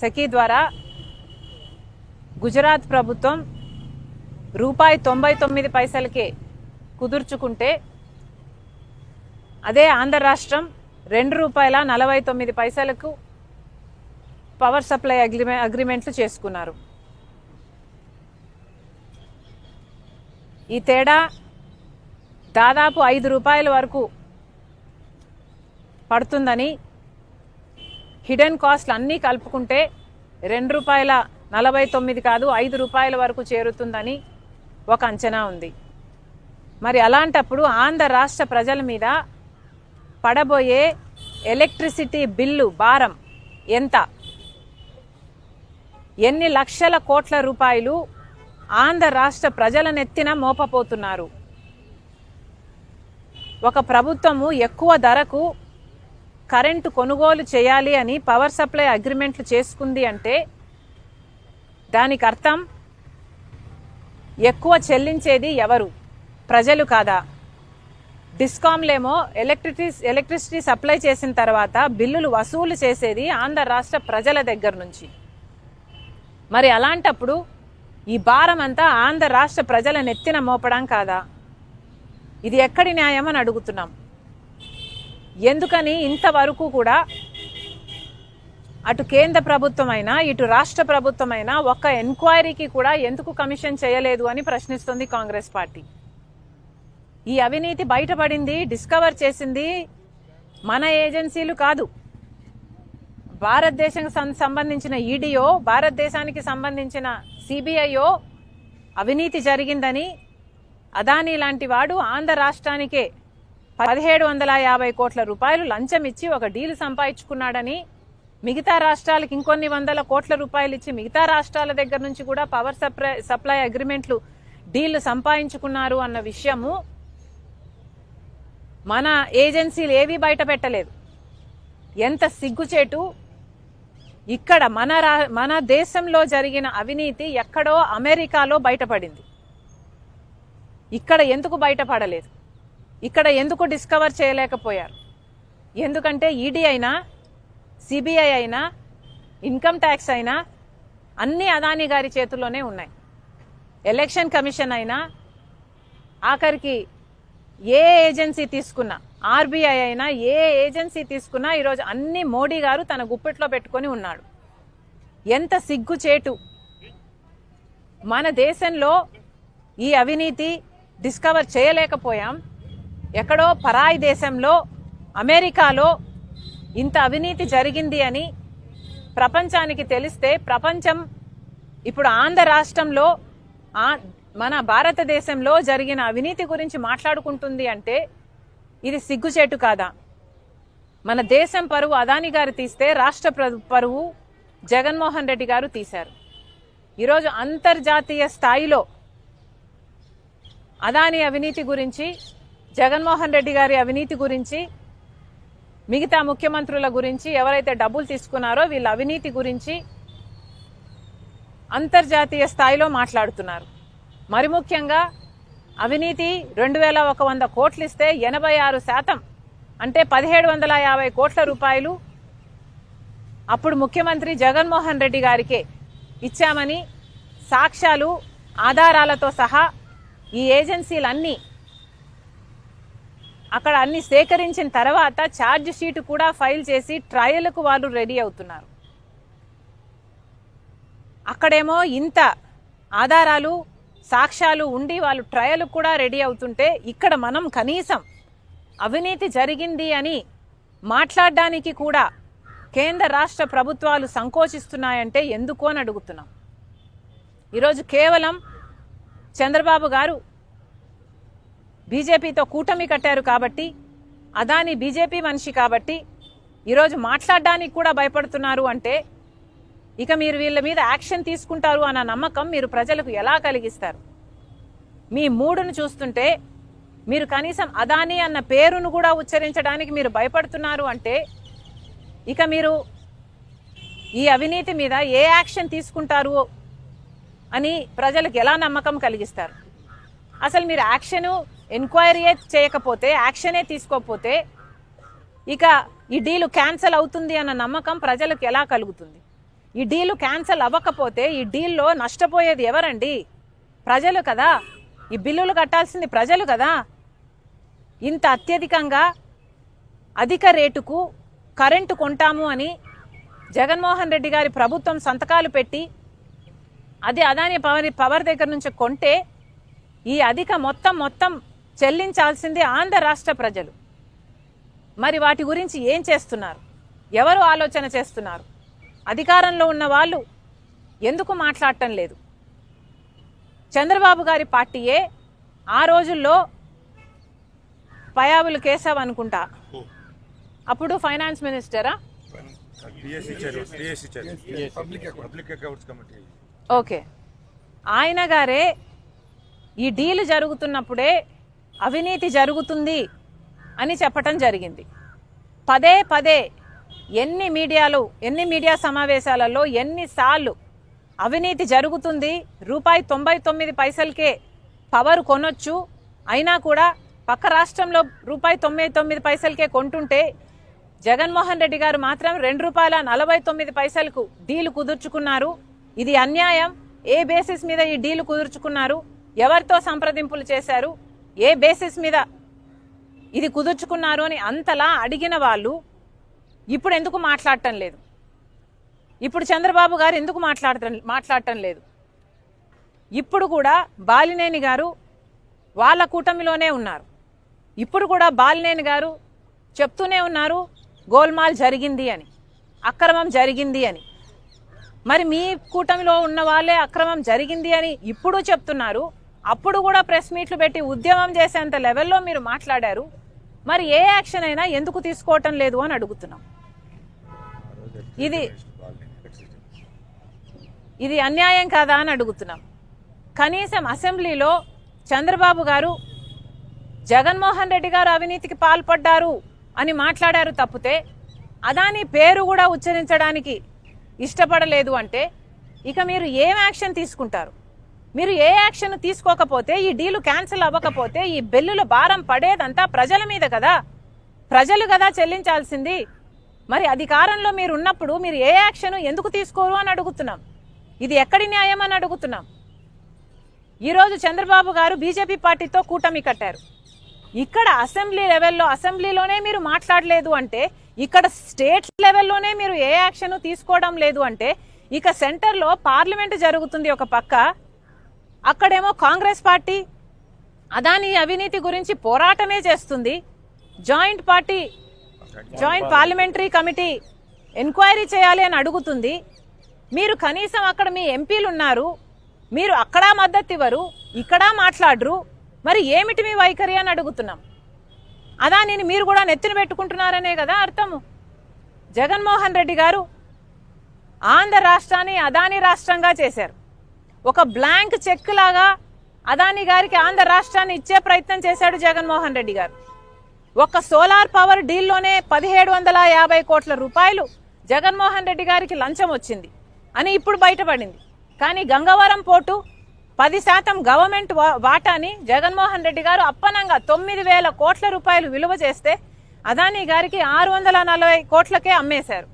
సఖీ ద్వారా గుజరాత్ ప్రభుత్వం రూపాయి తొంభై తొమ్మిది పైసలకే కుదుర్చుకుంటే అదే ఆంధ్ర రాష్ట్రం రెండు రూపాయల నలభై తొమ్మిది పైసలకు పవర్ సప్లై అగ్రిమె అగ్రిమెంట్లు చేసుకున్నారు. ఈ తేడా దాదాపు ఐదు రూపాయల వరకు పడుతుందని హిడెన్ కాస్ట్లు అన్నీ కలుపుకుంటే రెండు రూపాయల నలభై తొమ్మిది కాదు ఐదు రూపాయల వరకు చేరుతుందని ఒక అంచనా ఉంది. మరి అలాంటప్పుడు ఆంధ్ర రాష్ట్ర ప్రజల మీద పడబోయే ఎలక్ట్రిసిటీ బిల్లు భారం ఎంత? ఎన్ని లక్షల కోట్ల రూపాయలు ఆంధ్ర రాష్ట్ర ప్రజల నెత్తిన మోపపోతున్నారు? ఒక ప్రభుత్వము ఎక్కువ ధరకు కరెంటు కొనుగోలు చేయాలి అని పవర్ సప్లై అగ్రిమెంట్లు చేసుకుంది అంటే దానికి అర్థం ఎక్కువ చెల్లించేది ఎవరు? ప్రజలు కాదా? డిస్కామ్లేమో ఎలక్ట్రిసిటీ ఎలక్ట్రిసిటీ సప్లై చేసిన తర్వాత బిల్లులు వసూలు చేసేది ఆంధ్ర రాష్ట్ర ప్రజల దగ్గర నుంచి. మరి అలాంటప్పుడు ఈ భారం అంతా ఆంధ్ర రాష్ట్ర ప్రజల నెత్తిన మోపడం కాదా? ఇది ఎక్కడి న్యాయం అని అడుగుతున్నాం. ఎందుకని ఇంతవరకు కూడా అటు కేంద్ర ప్రభుత్వమైనా ఇటు రాష్ట్ర ప్రభుత్వమైనా ఒక్క ఎంక్వైరీకి కూడా ఎందుకు కమిషన్ చేయలేదు అని ప్రశ్నిస్తుంది కాంగ్రెస్ పార్టీ. ఈ అవినీతి బయటపడింది డిస్కవర్ చేసింది మన ఏజెన్సీలు కాదు. భారతదేశం సం- సంబంధించిన ఈడీఓ భారతదేశానికి సంబంధించిన సిబిఐఓ అవినీతి జరిగిందని అదానీ లాంటి వాడు ఆంధ్ర రాష్ట్రానికే పదిహేడు వందల యాభై కోట్ల రూపాయలు లంచం ఇచ్చి ఒక డీల్ సంపాదించుకున్నాడని మిగతా రాష్ట్రాలకు ఇంకొన్ని వందల కోట్ల రూపాయలు ఇచ్చి మిగతా రాష్ట్రాల దగ్గర నుంచి కూడా పవర్ సప్లై సప్లై అగ్రిమెంట్లు డీళ్ళు సంపాదించుకున్నారు అన్న విషయము మన ఏజెన్సీలు ఏవీ బయట పెట్టలేదు. ఎంత సిగ్గుచేటు ఇక్కడ మన రా మన దేశంలో జరిగిన అవినీతి ఎక్కడో అమెరికాలో బయటపడింది. ఇక్కడ ఎందుకు బయటపడలేదు? ఇక్కడ ఎందుకు డిస్కవర్ చేయలేకపోయారు? ఎందుకంటే ఈడీ అయినా సిబిఐ అయినా ఇన్కమ్ ట్యాక్స్ అయినా అన్ని అదానీ గారి చేతుల్లోనే ఉన్నాయి. ఎలక్షన్ కమిషన్ అయినా ఆఖరికి ఏ ఏజెన్సీ తీసుకున్నా ఆర్బీఐ అయినా ఏ ఏజెన్సీ తీసుకున్నా ఈరోజు అన్ని మోడీ గారు తన గుప్పెట్లో పెట్టుకొని ఉన్నాడు. ఎంత సిగ్గుచేటు. మన దేశంలో ఈ అవినీతి డిస్కవర్ చేయలేకపోయాం. ఎక్కడో పరాయి దేశంలో అమెరికాలో ఇంత అవినీతి జరిగింది అని ప్రపంచానికి తెలిస్తే ప్రపంచం ఇప్పుడు ఆంధ్ర రాష్ట్రంలో మన భారతదేశంలో జరిగిన అవినీతి గురించి మాట్లాడుకుంటుంది అంటే ఇది సిగ్గుచేటు కాదా? మన దేశం పరువు అదాని గారు తీస్తే రాష్ట్ర పరువు జగన్మోహన్ రెడ్డి గారు తీశారు. ఈరోజు అంతర్జాతీయ స్థాయిలో అదాని అవినీతి గురించి జగన్మోహన్ రెడ్డి గారి అవినీతి గురించి మిగతా ముఖ్యమంత్రుల గురించి ఎవరైతే డబ్బులు తీసుకున్నారో వీళ్ళ అవినీతి గురించి అంతర్జాతీయ స్థాయిలో మాట్లాడుతున్నారు. మరి ముఖ్యంగా అవినీతి రెండు వేల ఒక వంద కోట్లు ఇస్తే ఎనభై ఆరు శాతం అంటే పదిహేడు వందల యాభై కోట్ల రూపాయలు అప్పుడు ముఖ్యమంత్రి జగన్మోహన్ రెడ్డి గారికే ఇచ్చామని సాక్ష్యాలు ఆధారాలతో సహా ఈ ఏజెన్సీలన్నీ అక్కడ అన్ని సేకరించిన తర్వాత ఛార్జ్ షీట్ కూడా ఫైల్ చేసి ట్రయల్కు వాళ్ళు రెడీ అవుతున్నారు. అక్కడేమో ఇంత ఆధారాలు సాక్ష్యాలు ఉండి వాళ్ళు ట్రయల్ కూడా రెడీ అవుతుంటే ఇక్కడ మనం కనీసం అవినీతి జరిగింది అని మాట్లాడడానికి కూడా కేంద్ర రాష్ట్ర ప్రభుత్వాలు సంకోచిస్తున్నాయంటే ఎందుకు అని అడుగుతున్నాం. ఈరోజు కేవలం చంద్రబాబు గారు బీజేపీతో కూటమి కట్టారు కాబట్టి అదాని బీజేపీ మనిషి కాబట్టి ఈరోజు మాట్లాడడానికి కూడా భయపడుతున్నారు అంటే ఇక మీరు వీళ్ళ మీద యాక్షన్ తీసుకుంటారు అన్న నమ్మకం మీరు ప్రజలకు ఎలా కలిగిస్తారు? మీ మూడును చూస్తుంటే మీరు కనీసం అదాని అన్న పేరును కూడా ఉచ్చరించడానికి మీరు భయపడుతున్నారు అంటే ఇక మీరు ఈ అవినీతి మీద ఏ యాక్షన్ తీసుకుంటారు అని ప్రజలకు ఎలా నమ్మకం కలిగిస్తారు? అసలు మీరు యాక్షను ఎంక్వైరీయే చేయకపోతే యాక్షనే తీసుకోకపోతే ఇక ఈ డీలు క్యాన్సిల్ అవుతుంది అన్న నమ్మకం ప్రజలకు ఎలా కలుగుతుంది? ఈ డీలు క్యాన్సిల్ అవ్వకపోతే ఈ డీల్లో నష్టపోయేది ఎవరండి? ప్రజలు కదా. ఈ బిల్లులు కట్టాల్సింది ప్రజలు కదా. ఇంత అత్యధికంగా అధిక రేటుకు కరెంటు కొంటాము అని జగన్మోహన్ రెడ్డి గారి ప్రభుత్వం సంతకాలు పెట్టి అది అదాని పవర్ పవర్ దగ్గర నుంచి కొంటే ఈ అధిక మొత్తం మొత్తం చెల్లించాల్సింది ఆంధ్ర రాష్ట్ర ప్రజలు. మరి వాటి గురించి ఏం చేస్తున్నారు? ఎవరు ఆలోచన చేస్తున్నారు? అధికారంలో ఉన్న వాళ్ళు ఎందుకు మాట్లాడటం లేదు? చంద్రబాబు గారి పార్టీయే ఆ రోజుల్లో పయాబులు కేశవ్ అనుకుంటా. అప్పుడు ఫైనాన్స్ మినిస్టరా? ఓకే. ఆయన గారే ఈ డీల్ జరుగుతున్నప్పుడే అవినీతి జరుగుతుంది అని చెప్పటం జరిగింది. పదే పదే ఎన్ని మీడియాలు ఎన్ని మీడియా సమావేశాలలో ఎన్నిసార్లు అవినీతి జరుగుతుంది రూపాయి తొంభై తొమ్మిది పైసలకే పవర్ కొనొచ్చు అయినా కూడా పక్క రాష్ట్రంలో రూపాయి తొంభై తొమ్మిది పైసలకే కొంటుంటే జగన్మోహన్ రెడ్డి గారు మాత్రం రెండు రూపాయల నలభై తొమ్మిది పైసలకు డీలు కుదుర్చుకున్నారు. ఇది అన్యాయం. ఏ బేసిస్ మీద ఈ డీలు కుదుర్చుకున్నారు? ఎవరితో సంప్రదింపులు చేశారు? ఏ బేసిస్ మీద ఇది కుదుర్చుకున్నారు అని అంతలా అడిగిన వాళ్ళు ఇప్పుడు ఎందుకు మాట్లాడటం లేదు? ఇప్పుడు చంద్రబాబు గారు ఎందుకు మాట్లాడటం మాట్లాడటం లేదు? ఇప్పుడు కూడా బాలినేని గారు వాళ్ళ కూటమిలోనే ఉన్నారు. ఇప్పుడు కూడా బాలినేని గారు చెప్తూనే ఉన్నారు గోల్మాల్ జరిగింది అని అక్రమం జరిగింది అని. మరి మీ కూటమిలో ఉన్న వాళ్ళే అక్రమం జరిగింది అని ఇప్పుడు చెప్తున్నారు. అప్పుడు కూడా ప్రెస్ మీట్లు పెట్టి ఉద్యమం చేసేంత లెవెల్లో మీరు మాట్లాడారు. మరి ఏ యాక్షన్ అయినా ఎందుకు తీసుకోవటం లేదు అని అడుగుతున్నాం. ఇది ఇది అన్యాయం కాదా అని అడుగుతున్నాం. కనీసం అసెంబ్లీలో చంద్రబాబు గారు జగన్మోహన్ రెడ్డి గారు అవినీతికి పాల్పడ్డారు అని మాట్లాడారు తప్పితే అదాని పేరు కూడా ఉచ్చరించడానికి ఇష్టపడలేదు అంటే ఇక మీరు ఏం యాక్షన్ తీసుకుంటారు? మీరు ఏ యాక్షన్ తీసుకోకపోతే ఈ డీలు క్యాన్సిల్ అవ్వకపోతే ఈ బిల్లుల భారం పడేదంతా ప్రజల మీద కదా? ప్రజలు కదా చెల్లించాల్సింది? మరి అధికారంలో మీరు ఉన్నప్పుడు మీరు ఏ యాక్షన్ ఎందుకు తీసుకోరు అని అడుగుతున్నాం. ఇది ఎక్కడి న్యాయం అని అడుగుతున్నాం. ఈరోజు చంద్రబాబు గారు బీజేపీ పార్టీతో కూటమి కట్టారు. ఇక్కడ అసెంబ్లీ లెవెల్లో అసెంబ్లీలోనే మీరు మాట్లాడలేదు అంటే ఇక్కడ స్టేట్ లెవెల్లోనే మీరు ఏ యాక్షన్ తీసుకోవడం లేదు అంటే ఇక సెంటర్లో పార్లమెంట్ జరుగుతుంది ఒక పక్క అక్కడేమో కాంగ్రెస్ పార్టీ అదాని అవినీతి గురించి పోరాటమే చేస్తుంది. Joint party joint parliamentary committee enquiry చేయాలి అని అడుగుతుంది. మీరు కనీసం అక్కడ మీ ఎంపీలు ఉన్నారు మీరు అక్కడ మద్దతు ఇవ్వరు ఇక్కడ మాట్లాడరు మరి ఏమిటి మీ వైఖరి అని అడుగుతున్నాం. అదా నేను మీరు కూడా నెత్తిన పెట్టుకుంటున్నారనే కదా అర్థము. జగన్మోహన్ రెడ్డి గారు ఆంధ్ర రాష్ట్రాన్ని అదాని రాష్ట్రంగా చేశారు. ఒక బ్లాంక్ చెక్ లాగా అదాని గారికి ఆంధ్ర రాష్ట్రాన్ని ఇచ్చే ప్రయత్నం చేశాడు జగన్మోహన్ రెడ్డి గారు. ఒక్క సోలార్ పవర్ డీల్లోనే పదిహేడు వందల యాభై కోట్ల రూపాయలు జగన్మోహన్ రెడ్డి గారికి లంచం వచ్చింది అని ఇప్పుడు బయటపడింది. కానీ గంగవరం పోర్టు పది శాతం గవర్నమెంట్ వా- వాటాని జగన్మోహన్ రెడ్డి గారు అప్పనంగా తొమ్మిది వేల కోట్ల రూపాయలు విలువ చేస్తే అదానీ గారికి ఆరు వందల నలభై కోట్లకే అమ్మేశారు.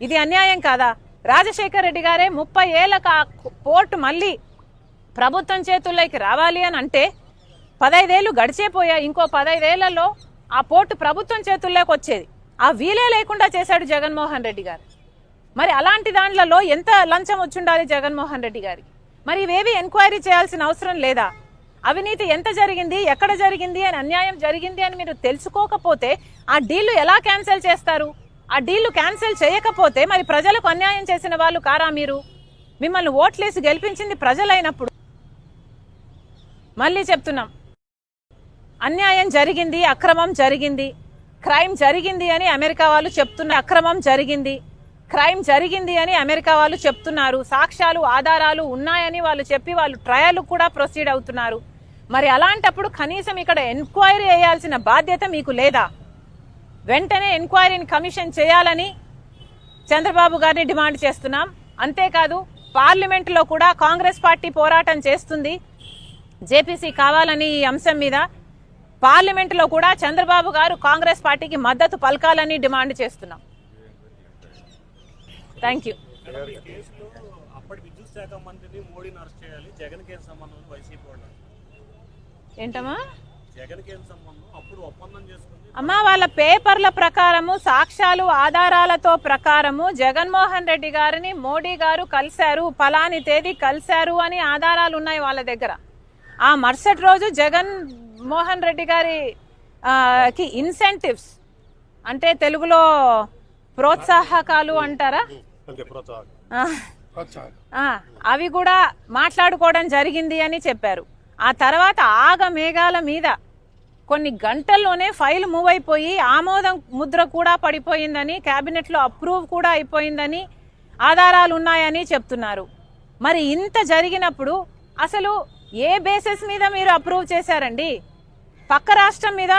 ఇది అన్యాయం కాదా? రాజశేఖర్ రెడ్డి గారే ముప్పై ఏళ్ళకు ఆ పోర్టు మళ్ళీ ప్రభుత్వం చేతుల్లోకి రావాలి అని అంటే పదైదేళ్ళు గడిచేపోయా ఇంకో పదైదేళ్ళలో ఆ పోర్టు ప్రభుత్వం చేతుల్లోకి వచ్చేది. ఆ వీలే లేకుండా చేశాడు జగన్మోహన్ రెడ్డి గారు. మరి అలాంటి దాంట్లలో ఎంత లంచం వచ్చుండాలి జగన్మోహన్ రెడ్డి గారికి? మరి ఇవేవి ఎంక్వైరీ చేయాల్సిన అవసరం లేదా? అవినీతి ఎంత జరిగింది? ఎక్కడ జరిగింది? అని అన్యాయం జరిగింది అని మీరు తెలుసుకోకపోతే ఆ డీళ్ళు ఎలా క్యాన్సిల్ చేస్తారు? ఆ డీళ్ళు క్యాన్సిల్ చేయకపోతే మరి ప్రజలకు అన్యాయం చేసిన వాళ్ళు కారా మీరు? మిమ్మల్ని ఓట్లేసి గెలిపించింది ప్రజలైనప్పుడు. మళ్ళీ చెప్తున్నాం. అన్యాయం జరిగింది అక్రమం జరిగింది. క్రైమ్ జరిగింది అని అమెరికా వాళ్ళు చెప్తున్న అక్రమం జరిగింది. క్రైమ్ జరిగింది అని అమెరికా వాళ్ళు చెప్తున్నారు. సాక్ష్యాలు ఆధారాలు ఉన్నాయని వాళ్ళు చెప్పి వాళ్ళు ట్రయల్ కూడా ప్రొసీడ్ అవుతున్నారు. మరి అలాంటప్పుడు కనీసం ఇక్కడ ఎంక్వైరీ చేయాల్సిన బాధ్యత మీకు లేదా? వెంటనే ఎంక్వైరీని కమిషన్ చేయాలని చంద్రబాబు గారిని డిమాండ్ చేస్తున్నాం. అంతేకాదు పార్లమెంటులో కూడా కాంగ్రెస్ పార్టీ పోరాటం చేస్తుంది. జేపీసీ కావాలని ఈ అంశం మీద పార్లమెంటులో కూడా చంద్రబాబు గారు కాంగ్రెస్ పార్టీకి మద్దతు పలకాలని డిమాండ్ చేస్తున్నాం. థ్యాంక్ యూ ఏంటమ్మా? అమ్మా వాళ్ళ పేపర్ల ప్రకారము సాక్ష్యాలు ఆధారాలతో ప్రకారము జగన్మోహన్ రెడ్డి గారిని మోడీ గారు కలిశారు ఫలాని తేదీ కలిశారు అని ఆధారాలు ఉన్నాయి వాళ్ళ దగ్గర. ఆ మరుసటి రోజు జగన్ మోహన్ రెడ్డి గారి కి ఇన్సెంటివ్స్ అంటే తెలుగులో ప్రోత్సాహకాలు అంటారా? అవి కూడా మాట్లాడుకోవడం జరిగింది అని చెప్పారు. ఆ తర్వాత ఆగ మేఘాల మీద కొన్ని గంటల్లోనే ఫైల్ మూవ్ అయిపోయి ఆమోదం ముద్ర కూడా పడిపోయిందని క్యాబినెట్లో అప్రూవ్ కూడా అయిపోయిందని ఆధారాలు ఉన్నాయని చెప్తున్నారు. మరి ఇంత జరిగినప్పుడు అసలు ఏ బేసిస్ మీద మీరు అప్రూవ్ చేశారండి? పక్క రాష్ట్రం మీద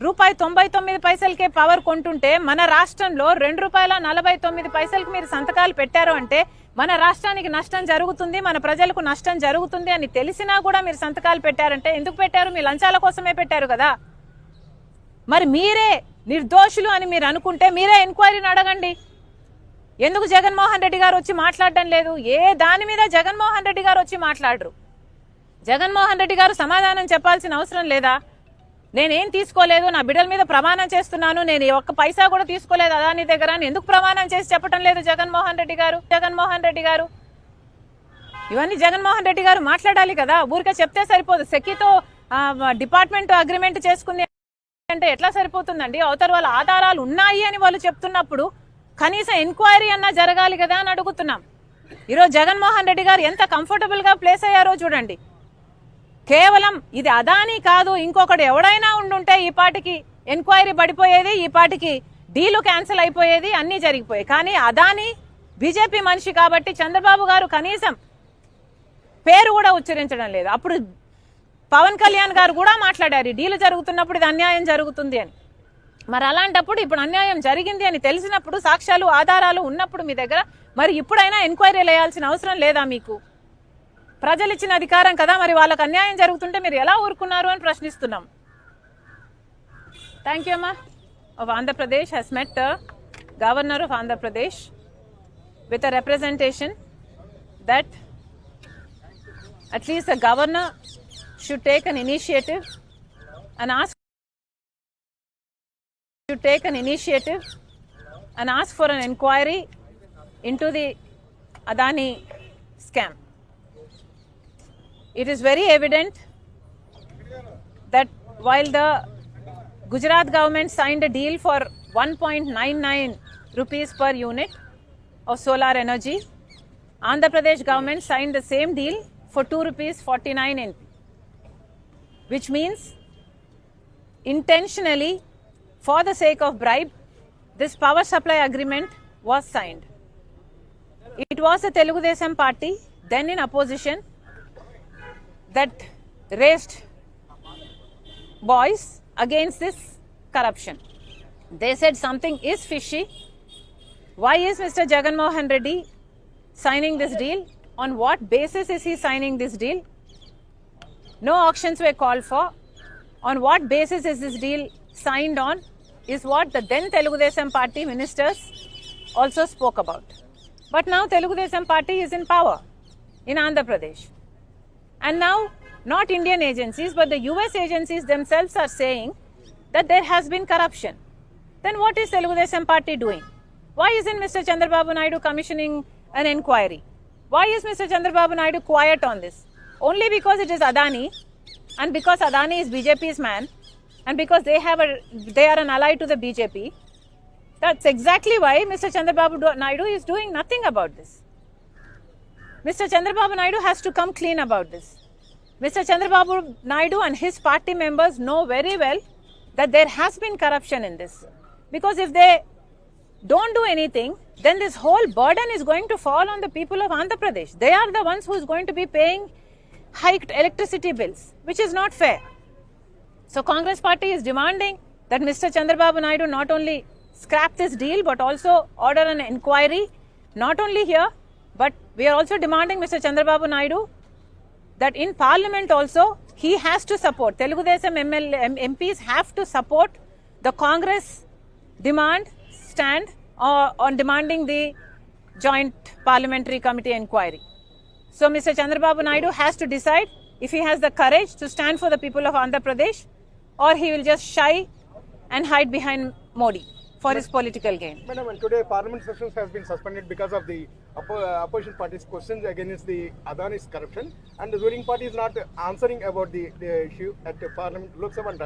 రూపాయి తొంభై తొమ్మిది పైసలకే పవర్ కొంటుంటే మన రాష్ట్రంలో రెండు రూపాయల నలభై తొమ్మిది పైసలకి మీరు సంతకాలు పెట్టారు అంటే మన రాష్ట్రానికి నష్టం జరుగుతుంది మన ప్రజలకు నష్టం జరుగుతుంది అని తెలిసినా కూడా మీరు సంతకాలు పెట్టారంటే ఎందుకు పెట్టారు? మీ లంచాల కోసమే పెట్టారు కదా. మరి మీరే నిర్దోషులు అని మీరు అనుకుంటే మీరే ఎంక్వైరీని అడగండి. ఎందుకు జగన్మోహన్ రెడ్డి గారు వచ్చి మాట్లాడడం లేదు? ఏ దాని మీద జగన్మోహన్ రెడ్డి గారు వచ్చి మాట్లాడరు? జగన్మోహన్ రెడ్డి గారు సమాధానం చెప్పాల్సిన అవసరం లేదా? నేనేం తీసుకోలేదు నా బిడ్డల మీద ప్రమాణం చేస్తున్నాను నేను ఒక్క పైసా కూడా తీసుకోలేదు అదాని దగ్గర ఎందుకు ప్రమాణం చేసి చెప్పడం లేదు జగన్మోహన్ రెడ్డి గారు? జగన్మోహన్ రెడ్డి గారు? ఇవన్నీ జగన్మోహన్ రెడ్డి గారు మాట్లాడాలి కదా ఊరికే చెప్తే సరిపోదు. సెక్కితో డిపార్ట్మెంట్ అగ్రిమెంట్ చేసుకుంది అంటే ఎట్లా సరిపోతుందండి? అవతల వాళ్ళ ఆధారాలు ఉన్నాయి అని వాళ్ళు చెప్తున్నప్పుడు కనీసం ఎంక్వైరీ అన్నా జరగాలి కదా అని అడుగుతున్నాం. ఈరోజు జగన్మోహన్ రెడ్డి గారు ఎంత కంఫర్టబుల్గా ప్లేస్ అయ్యారో చూడండి. కేవలం ఇది అదాని కాదు ఇంకొకటి ఎవడైనా ఉండుంటే ఈ పాటికి ఎంక్వైరీ పడిపోయేది ఈ పాటికి డీలు క్యాన్సిల్ అయిపోయేది అన్నీ జరిగిపోయాయి. కానీ అదాని బీజేపీ మనిషి కాబట్టి చంద్రబాబు గారు కనీసం పేరు కూడా ఉచ్చరించడం లేదు. అప్పుడు పవన్ కళ్యాణ్ గారు కూడా మాట్లాడారు డీలు జరుగుతున్నప్పుడు ఇది అన్యాయం జరుగుతుంది అని. మరి అలాంటప్పుడు ఇప్పుడు అన్యాయం జరిగింది అని తెలిసినప్పుడు సాక్ష్యాలు ఆధారాలు ఉన్నప్పుడు మీ దగ్గర మరి ఇప్పుడైనా ఎంక్వైరీ వేయాల్సిన అవసరం లేదా మీకు? ప్రజలు ఇచ్చిన అధికారం కదా మరి వాళ్ళకి అన్యాయం జరుగుతుంటే మీరు ఎలా ఊరుకున్నారు అని ప్రశ్నిస్తున్నాం. థ్యాంక్ యూ అమ్మా. Of Andhra Pradesh has met governor of Andhra Pradesh with a representation that at least governor should take an initiative and ask should take an initiative and ask for an enquiry into the Adani scam It is very evident that while the Gujarat government signed a deal for 1.99 rupees per unit of solar energy, Andhra Pradesh government signed the same deal for 2 rupees 49 NP, which means intentionally for the sake of bribe, this power supply agreement was signed. It was the Telugu Desam party, then in opposition, that raised voice against this corruption. They said something is fishy. Why is Mr. Jagan Mohan Reddy signing this deal? On what basis is he signing this deal? No auctions were called for. On what basis is this deal signed on? Is what the then Telugu Desam party ministers also spoke about. But now Telugu Desam party is in power in Andhra Pradesh. And now, not Indian agencies, but the US agencies themselves are saying that there has been corruption. Then what is Telugu Desam party doing? Why isn't Mr. Chandrababu Naidu commissioning an inquiry? Why is Mr. Chandrababu Naidu quiet on this? Only because it is Adani and because Adani is BJP's man and because they have a they are an ally to the BJP. That's exactly why Mr. Chandrababu Naidu is doing nothing about this. Mr. Chandrababu Naidu has to come clean about this. Mr. Chandrababu Naidu and his party members know very well that there has been corruption in this. Because if they don't do anything, then this whole burden is going to fall on the people of Andhra Pradesh. They are the ones who is going to be paying hiked electricity bills, which is not fair. So Congress party is demanding that Mr. Chandrababu Naidu not only scrap this deal but also order an inquiry, not only here, but we are also demanding Mr. Chandrababu Naidu that in parliament also he has to support Telugu Desam MPs have to support the Congress demand stand uh, on demanding the joint parliamentary committee inquiry. So Mr. Chandrababu Naidu has to decide if he has the courage to stand for the people of Andhra Pradesh or he will just shy and hide behind Modi for his political gain. Madam, and today Parliament sessions has been suspended because of the opposition party's questions against the Adani's corruption, and the ruling party is not answering about the, the issue at the Parliament, Lok Sabha